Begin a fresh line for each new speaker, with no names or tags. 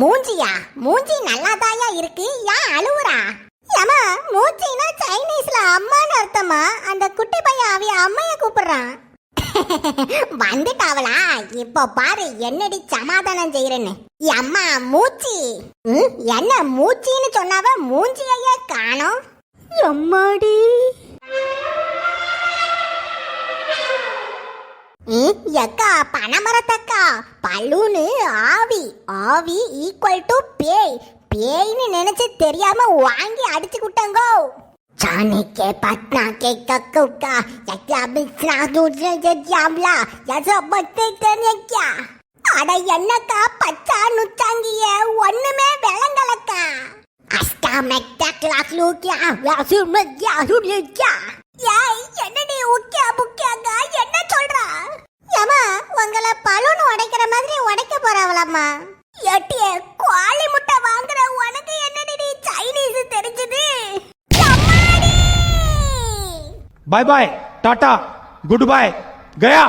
மூஞ்சியா? மூஞ்சி நல்லாதாயா இருக்கு? ஏன் அழுவுறா? ஏமா மூஞ்சினா சைனீஸ்ல அம்மான்னு அர்த்தமா? அந்த குட்டி பையன் அவைய அம்மைய கூப்பிடுறான். வந்துட்டாவளா? இப்போ பாரு என்னடி சமாதானம் செய்யறேன்னு அம்மா மூச்சி? என்ன மூச்சின்னு சொன்னாவ மூஞ்சியையே காணோம்.
எம்மாடி?
எக்கா பனைமரத்தக்கா? பலூனு ஆவி. ஆவி ஈக்குவல் டு பேய். பேய்னு நினைச்சு தெரியாம வாங்கி அடிச்சு விட்டங்கோ ஜானிக்கே கே கக்குக்கா எக்லா பிஸ்னா தூட்ல ஜெட்யாம்லா எசோ பத்தே தெரியா அட என்னக்கா பச்சா நுச்சாங்கிய? ஒண்ணுமே விளங்கலக்கா. அஸ்தா மெக்டா கிளாஸ் லூக்கியா வாசு மெக்யா சுலிக்கா பலூன் உடைக்கிற மாதிரி உடைக்க போறாவளாம்மா. எட்டிய கோழி முட்டை வாங்குற உனக்கு என்னடி நீ சைனீஸ் தெரிஞ்சது?
பாய் பாய் டாடா குட் பாய் கயா